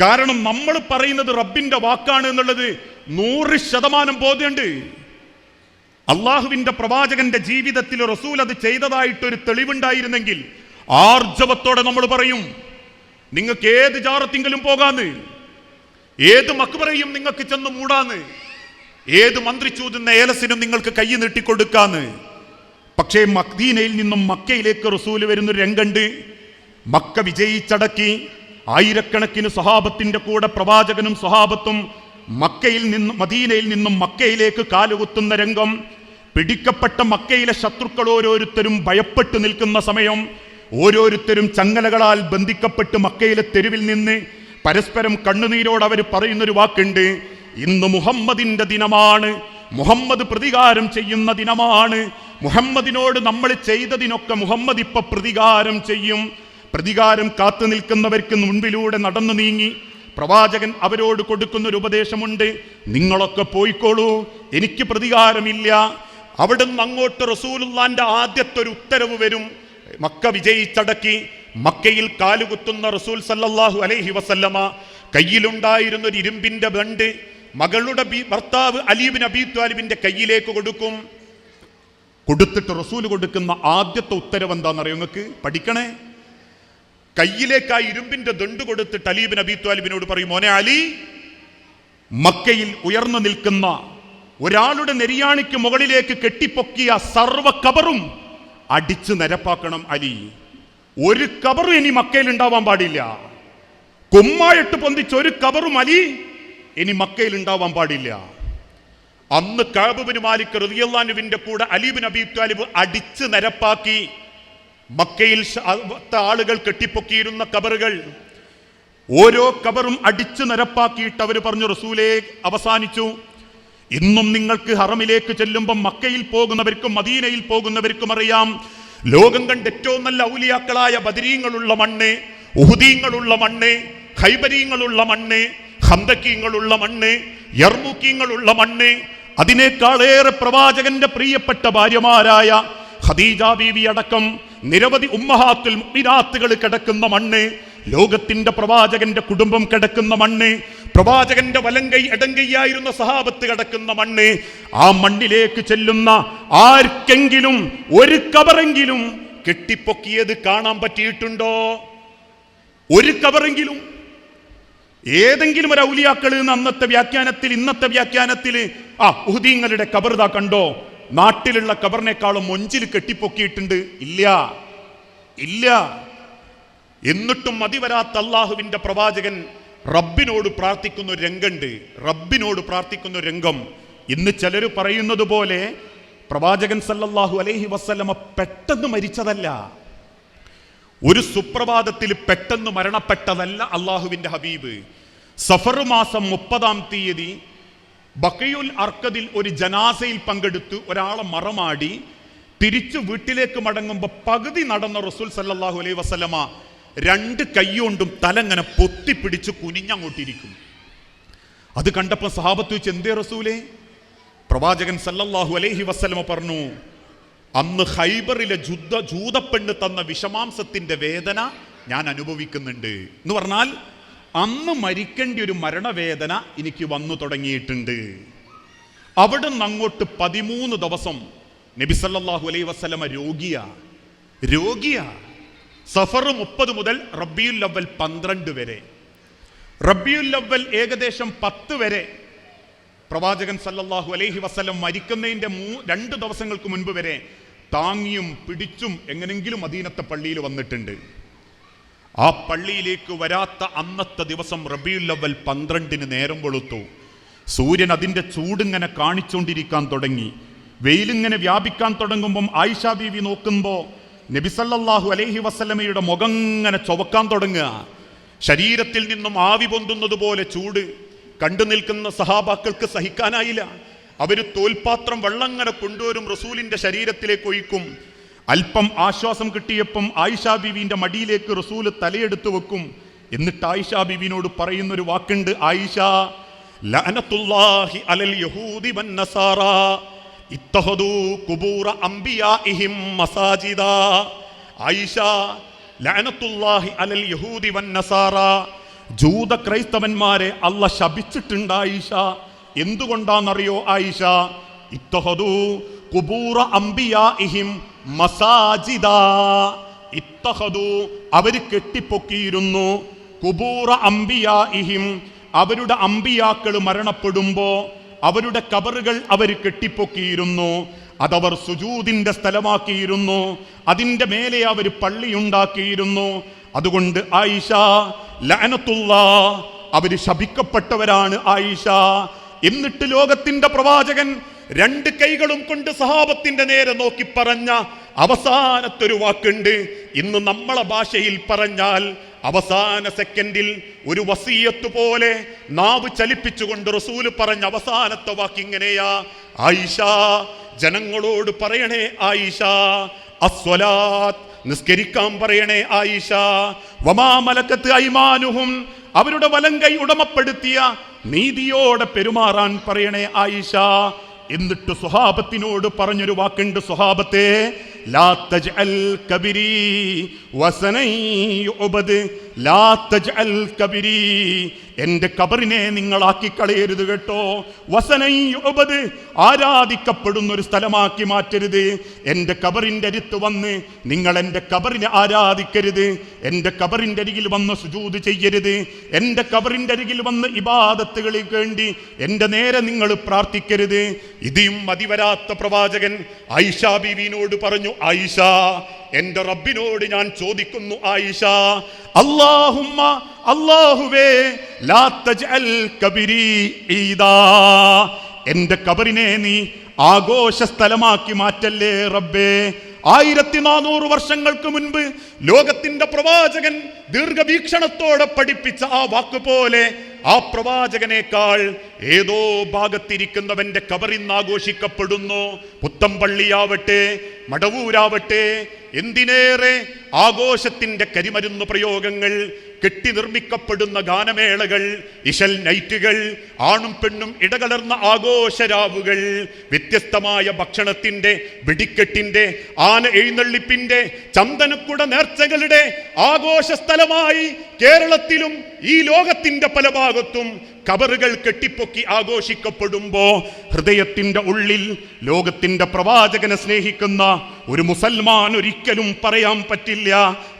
കാരണം നമ്മൾ പറയുന്നത് റബ്ബിന്റെ വാക്കാണ് എന്നുള്ളത് നൂറ് ശതമാനം ബോധ്യമുണ്ട്. അള്ളാഹുവിന്റെ പ്രവാചകന്റെ ജീവിതത്തിൽ റസൂൽ അത് ചെയ്തതായിട്ടൊരു തെളിവുണ്ടായിരുന്നെങ്കിൽ ആർജവത്തോടെ നമ്മൾ പറയും നിങ്ങൾക്ക് ഏത് ജാറത്തിങ്കിലും പോകാന്ന് ഏത് മക്ബറയും നിങ്ങൾക്ക് ചെന്ന് മൂടാന്ന് ഏത് മന്ത്രി ചൂതുന്ന ഏലസിനും നിങ്ങൾക്ക് കൈ നീട്ടിക്കൊടുക്കാന്ന്. പക്ഷേ മക്ദീനയിൽ നിന്നും മക്കയിലേക്ക് റസൂൽ വരുന്നൊരു രംഗണ്ട് മക്ക വിജയിച്ചടക്കി ആയിരക്കണക്കിന് സ്വഹാബത്തിന്റെ കൂടെ പ്രവാചകനും സ്വഹാബത്തും മക്കയിൽ നിന്നും മദീനയിൽ നിന്നും മക്കയിലേക്ക് കാലുകുത്തുന്ന രംഗം പിടിക്കപ്പെട്ട മക്കയിലെ ശത്രുക്കൾ ഓരോരുത്തരും ഭയപ്പെട്ടു നിൽക്കുന്ന സമയം ഓരോരുത്തരും ചങ്ങലകളാൽ ബന്ധിക്കപ്പെട്ട് മക്കയിലെ തെരുവിൽ നിന്ന് പരസ്പരം കണ്ണുനീരോട് അവർ പറയുന്നൊരു വാക്കുണ്ട്. ഇന്ന് മുഹമ്മദിന്റെ ദിനമാണ്. മുഹമ്മദ് പ്രതികാരം ചെയ്യുന്ന ദിനമാണ്. മുഹമ്മദിനോട് നമ്മൾ ചെയ്തതിനൊക്കെ മുഹമ്മദ് ഇപ്പൊ പ്രതികാരം ചെയ്യും. പ്രതികാരം കാത്തു നിൽക്കുന്നവർക്ക് മുൻപിലൂടെ നടന്നു നീങ്ങി. പ്രവാചകൻ അവരോട് കൊടുക്കുന്ന ഒരു ഉപദേശമുണ്ട്. നിങ്ങളൊക്കെ പോയിക്കോളൂ. എനിക്ക് പ്രതികാരമില്ല. അവിടുന്ന് അങ്ങോട്ട് റസൂലുള്ളാന്റെ ആദ്യത്തെ ഒരു ഉത്തരവ് വരും. മക്ക വിജയിച്ചടക്കി മക്കയിൽ കാലുകുത്തുന്ന റസൂൽ സല്ലാഹു അലൈഹി വസല്ലമ കയ്യിലുണ്ടായിരുന്ന ഒരു ഇരുമ്പിന്റെ ബണ്ട് മകളുടെ ഭർത്താവ് അലീബിൻ അബി ത്വാലിബിന്റെ കയ്യിലേക്ക് കൊടുക്കും. കൊടുത്തിട്ട് റസൂൽ കൊടുക്കുന്ന ആദ്യത്തെ ഉത്തരവ് എന്താണെന്നറിയോ നിങ്ങൾക്ക്? പഠിക്കണേ. കയ്യിലേക്ക് ആ ഇരുമ്പിന്റെ ദണ്ട് കൊടുത്തിട്ട് അലീബിൻ അബി ത്വാലിബിനോട് പറയും മോനെ അലി മക്കയിൽ ഉയർന്നു നിൽക്കുന്ന ഒരാളുടെ നെരിയാണിക്ക് മുകളിലേക്ക് കെട്ടിപ്പൊക്കിയ സർവ കബറും അടിച്ചു നിരപ്പാക്കണം അലി. ഒരു കബറും ഇനി മക്കയിൽ ഉണ്ടാവാൻ പാടില്ല. കുമ്മായിട്ട് പൊന്തിച്ച ഒരു കബറും അലി ഇനി മക്കയിൽ ഉണ്ടാവാൻ പാടില്ല. അന്ന് കാബുബിന് മാലിക് റിയല്ലാനുവിന്റെ കൂടെ അലീബിൻ അബീബ് താലിബ് അടിച്ച് നിരപ്പാക്കി മക്കയിൽ ആളുകൾ കെട്ടിപ്പൊക്കിയിരുന്ന കബറുകൾ ഓരോ കബറും അടിച്ചു നിരപ്പാക്കിയിട്ട് അവർ പറഞ്ഞു റസൂലേ അവസാനിച്ചു. ഇന്നും നിങ്ങൾക്ക് ഹറമിലേക്ക് ചെല്ലുമ്പോൾ മക്കയിൽ പോകുന്നവർക്കും മദീനയിൽ പോകുന്നവർക്കും അറിയാം. ലോകം കണ്ട ഏറ്റവും നല്ല ഔലിയാക്കളായ ബദരീങ്ങളുള്ള മണ്ണ് ഉഹുദീങ്ങളുള്ള മണ്ണ് ഹൈബരീങ്ങളുള്ള മണ്ണ് ഹന്തക്കീങ്ങളുള്ള മണ്ണ് യർമുക്കീങ്ങളുള്ള മണ്ണ്. അതിനേക്കാളേറെ പ്രവാചകന്റെ പ്രിയപ്പെട്ട ഭാര്യമാരായ ഖദീജ ബീവി അടക്കം നിരവധി ഉമ്മഹാത്തുൽ മുഅ്മിനാത്തുകൾ കിടക്കുന്ന മണ്ണ്. ലോകത്തിന്റെ പ്രവാചകന്റെ കുടുംബം കിടക്കുന്ന മണ്ണ് പ്രവാചകന്റെ വലങ്കൈ എടങ്കൈയായിരുന്ന സഹാബത്ത് കിടക്കുന്ന മണ്ണ് ആ മണ്ണിലേക്ക് ചെല്ലുന്ന ആർക്കെങ്കിലും ഒരു കവറെങ്കിലും കെട്ടിപ്പൊക്കിയത് കാണാൻ പറ്റിയിട്ടുണ്ടോ? ഒരു കവറെങ്കിലും ഏതെങ്കിലും ഒരു ഔലിയാക്കൾ അന്നത്തെ വ്യാഖ്യാനത്തിൽ ഇന്നത്തെ വ്യാഖ്യാനത്തിൽ ആ ഉഹുദീങ്ങളുടെ കബർദാ കണ്ടോ? നാട്ടിലുള്ള കബറിനേക്കാളും മൊഞ്ചിൽ കെട്ടിപ്പൊക്കിയിട്ടുണ്ട്. ഇല്ല. ഇല്ല. എന്നിട്ടും മതിവരാത്ത വരാത്ത അള്ളാഹുവിന്റെ പ്രവാചകൻ റബ്ബിനോട് പ്രാർത്ഥിക്കുന്ന ഒരു രംഗമുണ്ട്. റബ്ബിനോട് പ്രാർത്ഥിക്കുന്ന ഒരു രംഗം. ഇന്ന് ചിലർ പറയുന്നത് പോലെ പ്രവാചകൻ സല്ലല്ലാഹു അലൈഹി വസല്ലമ പെട്ടെന്ന് മരിച്ചതല്ല. ഒരു സുപ്രഭാതത്തിൽ പെട്ടെന്ന് മരണപ്പെട്ടതല്ല അള്ളാഹുവിന്റെ ഹബീബ്. സഫർ മാസം മുപ്പതാം തീയതി ബക്കയുൽ അർക്കതിൽ ഒരു ജനാസയിൽ പങ്കെടുത്ത് ഒരാളെ മറമാടി തിരിച്ചു വീട്ടിലേക്ക് മടങ്ങുമ്പോൾ പകുതി നടന്ന റസൂൽ സല്ലാഹു അലൈഹി വസല്ലമ രണ്ട് കൈകൊണ്ടും തലങ്ങനെ പൊത്തിപ്പിടിച്ച് കുനിഞ്ഞങ്ങോട്ടിരിക്കും. അത് കണ്ടപ്പോൾ സഹാബത്ത് വെച്ച് എന്തേ റസൂലേ? പ്രവാചകൻ സല്ലല്ലാഹു അലൈഹി വസ്ലമ പറഞ്ഞു അന്ന് ഹൈബറിലെ ജുദ്ധ ജൂതപ്പെണ്ണ് തന്ന വിഷമാംസത്തിന്റെ വേദന ഞാൻ അനുഭവിക്കുന്നുണ്ട്. എന്ന് പറഞ്ഞാൽ അന്ന് മരിക്കേണ്ട ഒരു മരണവേദന എനിക്ക് വന്നു തുടങ്ങിയിട്ടുണ്ട്. അവിടെ നിന്ന് അങ്ങോട്ട് പതിമൂന്ന് ദിവസം നബി അലൈ അലൈഹി വസല്ലമ രോഗിയാ രോഗിയാ. സഫർ മുപ്പത് മുതൽ റബ്ബിയുൽ അവൽ പന്ത്രണ്ട് വരെ. റബ്ബിയുൽ അവൽ ഏകദേശം പത്ത് വരെ പ്രവാചകൻ സല്ലല്ലാഹു അലൈഹി വസ്ലം മരിക്കുന്നതിന്റെ മൂ രണ്ട് ദിവസങ്ങൾക്ക് മുൻപ് വരെ താങ്ങിയും പിടിച്ചും എങ്ങനെങ്കിലും അധീനത്തെ പള്ളിയിൽ വന്നിട്ടുണ്ട്. ആ പള്ളിയിലേക്ക് വരാത്ത അന്നത്തെ ദിവസം റബിയുൽ അവൽ പന്ത്രണ്ടിന് നേരം വെളുത്തു. സൂര്യൻ അതിന്റെ ചൂടിങ്ങനെ കാണിച്ചുകൊണ്ടിരിക്കാൻ തുടങ്ങി. വെയിലിങ്ങനെ വ്യാപിക്കാൻ തുടങ്ങുമ്പം ആയിഷ ബീവി നോക്കുമ്പോൾ നബിസല്ലാഹു അലൈഹി വസല്ലമയുടെ മുഖം ഇങ്ങനെ ചുവക്കാൻ തുടങ്ങുക. ശരീരത്തിൽ നിന്നും ആവി പൊന്തുന്നത് പോലെ ചൂട്. കണ്ടു നിൽക്കുന്ന സഹാബാക്കൾക്ക് സഹിക്കാനായില്ല. അവർ തോൽപാത്രം വെള്ളങ്ങനെ കൊണ്ടുവരും റസൂലിന്റെ ശരീരത്തിലേക്ക് ഒഴിക്കും. അല്പം ആശ്വാസം കിട്ടിയപ്പം ആയിഷ ബീവിന്റെ മടിയിലേക്ക് റസൂൽ തലയെടുത്ത് വെക്കും. എന്നിട്ട് ആയിഷ ബീവിനോട് പറയുന്ന ഒരു വാക്കുണ്ട് ആയിഷ ലഅനത്തുല്ലാഹി അലൽ യഹൂദി വന്നസാറ ഇത്തഹദു കുബൂറ അംബിയാഇഹിം മസാജിദ. ആയിഷ അലൽ യഹൂദി ക്രൈസ്തവന്മാരെ അല്ല ശപിച്ചിട്ടുണ്ട് ആയിഷ. എന്തുകൊണ്ടാണെന്നറിയോ ആയിഷ? ഇത്തഹദു കുബൂറ മസാജിദ. ഇത്തഹദു അവർ കെട്ടിപ്പൊക്കിയിരുന്നു. കുബൂറ അംബിയാഇഹിം അവരുടെ അമ്പിയാക്കൾ മരണപ്പെടുമ്പോ അവരുടെ കബറുകൾ അവർ കെട്ടിപ്പൊക്കിയിരുന്നു. അതവർ സുജൂദിന്റെ സ്ഥലമാക്കിയിരുന്നു. അതിന്റെ മേലെ അവർ പള്ളിയുണ്ടാക്കിയിരുന്നു. അതുകൊണ്ട് ആയിഷ ലനത്തുള്ള അവർ ശപിക്കപ്പെട്ടവരാണ് ആയിഷ. എന്നിട്ട് ലോകത്തിന്റെ പ്രവാചകൻ രണ്ട് കൈകളും കൊണ്ട് സഹാബത്തിന്റെ നേരെ നോക്കി പറഞ്ഞ അവസാനത്തൊരു വാക്കുണ്ട്. ഇന്ന് നമ്മളെ ഭാഷയിൽ പറഞ്ഞാൽ അവസാന സെക്കൻഡിൽ ഒരു വസീയത്ത് പോലെ നാവ് ചലിപ്പിച്ചുകൊണ്ട് റസൂൽ പറഞ്ഞ അവസാനത്തെ വാക്ക് ഇങ്ങനെയാ ആയിഷ ജനങ്ങളോട് പറയണേ ആയിഷ. അസ്വലാത്ത് നിസ്കരിക്കാൻ പറയണേ ആയിഷ. വമാമലക്കത്ത് ഐമാനുഹും അവരുടെ വലം കൈ ഉടമപ്പെടുത്തിയ നീതിയോടെ പെരുമാറാൻ പറയണേ ആയിഷ. എന്നിട്ട് സുഹാബത്തിനോട് പറഞ്ഞൊരു വാക്കുണ്ട് സുഹാബത്തെ لا تجعل كبري وسنين عبد എന്റെ കബറിനെ നിങ്ങളാക്കി കളയരുത് കേട്ടോ. വസനൈ യുഅബദ് ആരാധിക്കപ്പെടുന്ന ഒരു സ്ഥലമാക്കി മാറ്റരുത്. എന്റെ കബറിന്റെ അരിത്ത് വന്ന് നിങ്ങൾ എന്റെ കബറിനെ ആരാധിക്കരുത്. എന്റെ കബറിന്റെ അരികിൽ വന്ന് സുജൂത് ചെയ്യരുത്. എന്റെ കബറിന്റെ അരികിൽ വന്ന് ഇബാദത്തുകളിൽ വേണ്ടി എന്റെ നേരെ നിങ്ങൾ പ്രാർത്ഥിക്കരുത്. ഇതിയും മതിവരാത്ത പ്രവാചകൻ ഐഷ ബീവിനോട് പറഞ്ഞു ആയിഷ എന്റെ റബ്ബിനോട് ഞാൻ ചോദിക്കുന്നു ആയിഷ. കബിരി ഈദാ. എന്റെ കബറിനെ നീ ആഘോഷ സ്ഥലമാക്കി മാറ്റല്ലേ റബ്ബേ. ആയിരത്തി നാനൂറ് വർഷങ്ങൾക്ക് മുൻപ് ലോകത്തിന്റെ പ്രവാചകൻ ദീർഘവീക്ഷണത്തോടെ പഠിപ്പിച്ച ആ വാക്ക് പോലെ ആ പ്രവാചകനേക്കാൾ ഏതോ ഭാഗത്തിരിക്കുന്നവന്റെ കബറിന്ന് ആഘോഷിക്കപ്പെടുന്നു പുത്തമ്പള്ളിയാവട്ടെ മടവൂരാവട്ടെ എന്തിനേറെ ആഘോഷത്തിന്റെ കരിമരുന്ന് പ്രയോഗങ്ങൾ കെട്ടി നിർമ്മിക്കപ്പെടുന്ന ഗാനമേളകൾ ഇശൽ നൈറ്റുകൾ ആണും പെണ്ണും ഇടകലർന്ന ആഘോഷരാവുകൾ വ്യത്യസ്തമായ ഭക്ഷണത്തിന്റെ വെടിക്കെട്ടിന്റെ ആന എഴുന്നള്ളിപ്പിന്റെ ചന്ദനക്കുട നേർച്ചകളുടെ ആഘോഷ സ്ഥലമായി കേരളത്തിലും ഈ ലോകത്തിന്റെ പല ഭാഗത്തും കബറുകൾ കെട്ടിപ്പൊക്കി ആഘോഷിക്കപ്പെടുമ്പോ ഹൃദയത്തിന്റെ ഉള്ളിൽ ലോകത്തിന്റെ പ്രവാചകനെ സ്നേഹിക്കുന്ന ഒരു മുസൽമാൻ ഒരിക്കലും പറയാൻ പറ്റില്ല.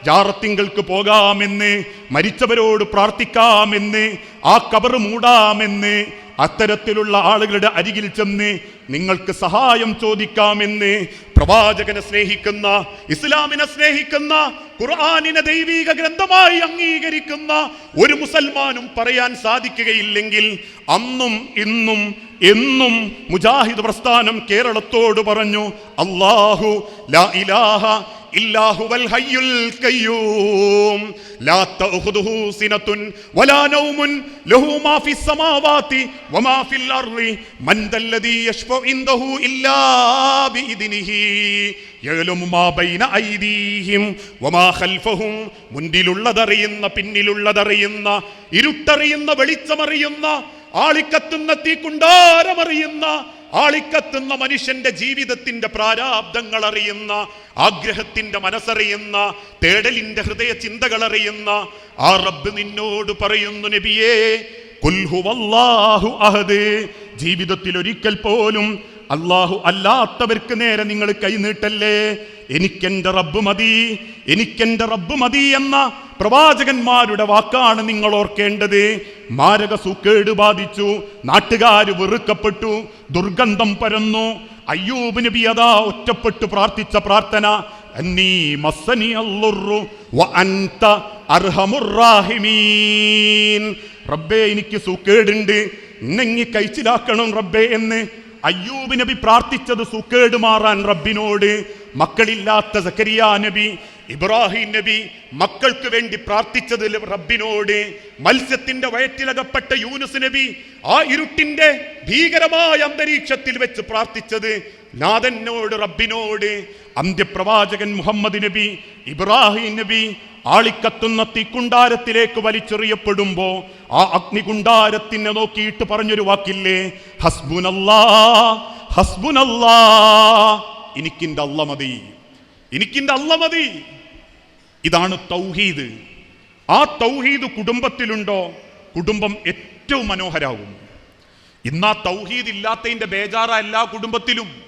ജാറത്തിങ്കൾക്ക് പോകാമെന്ന് മരിച്ചവരോട് പ്രാർത്ഥിക്കാമെന്ന് ആ കബർ മൂടാമെന്ന് അത്തരത്തിലുള്ള ആളുകളുടെ അരികിൽ ചെന്ന് നിങ്ങൾക്ക് സഹായം ചോദിക്കാമെന്ന് പ്രവാചകനെ സ്നേഹിക്കുന്ന ഇസ്ലാമിനെ സ്നേഹിക്കുന്ന ഖുർആാനിനെ ദൈവീക ഗ്രന്ഥമായി അംഗീകരിക്കുന്ന ഒരു മുസൽമാനും പറയാൻ സാധിക്കുകയില്ലെങ്കിൽ അന്നും ഇന്നും എന്നും മുജാഹിദ് പ്രസ്ഥാനം കേരളത്തോട് പറഞ്ഞു അള്ളാഹു ലാ ഇലാഹ ഇല്ലാഹുവൽ ഹയ്യുൽ ലാ തഅഖുദുഹു സിനതുൻ വലാ നൗമുൻ ലഹു മാ വമാ ഫിൽ മൻ ഇൻദഹു മാ ബൈന ഐദീഹിം വമാ ഖൽഫഹും. പിന്നിലുള്ളതറിയുന്ന ഇരുട്ടറിയുന്ന വെളിച്ചമറിയുന്ന ആളിക്കത്തുന്ന തീ കുണ്ടാരമറിയുന്ന ആളിക്കത്തുന്ന മനുഷ്യന്റെ ജീവിതത്തിന്റെ പ്രാരാബ്ദങ്ങൾ അറിയുന്ന ആഗ്രഹത്തിന്റെ മനസ്സറിയുന്ന തേടലിന്റെ ഹൃദയ ചിന്തകൾ അറിയുന്ന ആ റബ്ബ് നിന്നോട് പറയുന്നു നബിയേ കുൽഹുവല്ലാഹു അഹദ്. ജീവിതത്തിൽ ഒരിക്കൽ പോലും അള്ളാഹു അല്ലാത്തവർക്ക് നേരെ നിങ്ങൾ കൈനീട്ടല്ലേ എനിക്കെന്റെ റബ്ബ് മതി എനിക്കെന്റെ റബ്ബ് മതി എന്ന പ്രവാചകന്മാരുടെ വാക്കാണ് നിങ്ങൾ ഓർക്കേണ്ടത്. മാരക സൂക്കേട് ബാധിച്ചു നാട്ടുകാർ വെറുക്കപ്പെട്ടു ദുർഗന്ധം പരന്നു. അയ്യൂബ് നബി അതാ ഒറ്റപ്പെട്ടു പ്രാർത്ഥിച്ച പ്രാർത്ഥന. റബ്ബേ എനിക്ക് സൂക്കേടുണ്ട്. ഇന്നെങ്ങി കഴിച്ചിലാക്കണം റബ്ബേ എന്ന്. അയ്യൂബ് നബി പ്രാർത്ഥിച്ചത് സൂക്കേട് മാറാൻ റബ്ബിനോട്. മക്കളില്ലാത്ത സക്കരിയ നബി ഇബ്രാഹിം നബി മക്കൾക്ക് വേണ്ടി പ്രാർത്ഥിച്ചത് റബ്ബിനോട് മത്സ്യത്തിന്റെ വയറ്റിലകപ്പെട്ട യൂനുസ് നബി ആ ഇരുട്ടിന്റെ ഭീകരമായ അന്തരീക്ഷത്തിൽ വെച്ച് പ്രാർത്ഥിച്ചത് നാഥനോട് റബ്ബിനോട് അന്ത്യപ്രവാചകൻ മുഹമ്മദ് നബി ഇബ്രാഹിം നബി ആളിക്കത്തുന്ന തീക്കുണ്ടാരത്തിലേക്ക് വലിച്ചെറിയപ്പെടുമ്പോ ആ അഗ്നികുണ്ടാരത്തിനെ നോക്കിയിട്ട് പറഞ്ഞൊരു വാക്കില്ലേ? ഹസ്ബുനല്ലാ ഹസ്ബുനല്ലാ എനിക്കിന്റെ അല്ല മതി. എനിക്കിന്റെ അല്ല മതി. ഇതാണ് തൗഹീദ്. ആ തൗഹീദ് കുടുംബത്തിലുണ്ടോ? കുടുംബം ഏറ്റവും മനോഹരാകും. ഇന്ന് തൗഹീദ് ഇല്ലാത്തതിന്റെ ബേജാറ എല്ലാ കുടുംബത്തിലും.